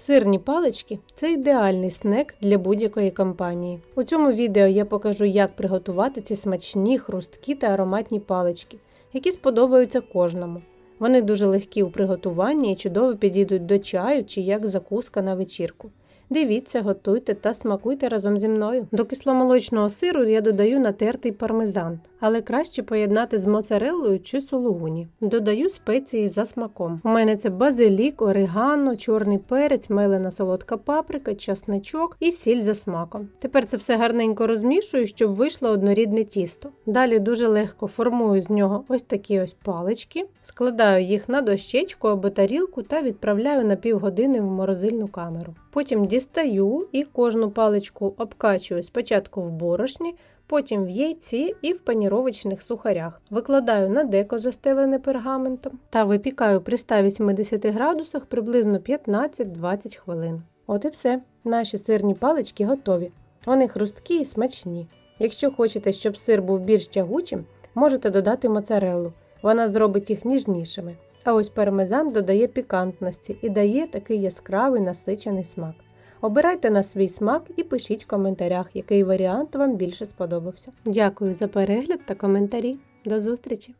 Сирні палички це ідеальний снек для будь-якої компанії. У цьому відео я покажу, як приготувати ці смачні, хрусткі та ароматні палички, які сподобаються кожному. Вони дуже легкі у приготуванні і чудово підійдуть до чаю чи як закуска на вечірку. Дивіться, готуйте та смакуйте разом зі мною. До кисломолочного сиру я додаю натертий пармезан, але краще поєднати з моцареллою чи сулугуні. Додаю спеції за смаком. У мене це базилік, орегано, чорний перець, мелена солодка паприка, часничок і сіль за смаком. Тепер це все гарненько розмішую, щоб вийшло однорідне тісто. Далі дуже легко формую з нього ось такі ось палички, складаю їх на дощечку або тарілку та відправляю на півгодини в морозильну камеру. Потім дістаю і кожну паличку обкачую спочатку в борошні, потім в яйці і в паніровочних сухарях. Викладаю на деко застелене пергаментом та випікаю при 180 градусах приблизно 15-20 хвилин. От і все. Наші сирні палички готові. Вони хрусткі і смачні. Якщо хочете, щоб сир був більш тягучим, можете додати моцареллу. Вона зробить їх ніжнішими. А ось пармезан додає пікантності і дає такий яскравий насичений смак. Обирайте на свій смак і пишіть в коментарях, який варіант вам більше сподобався. Дякую за перегляд та коментарі. До зустрічі!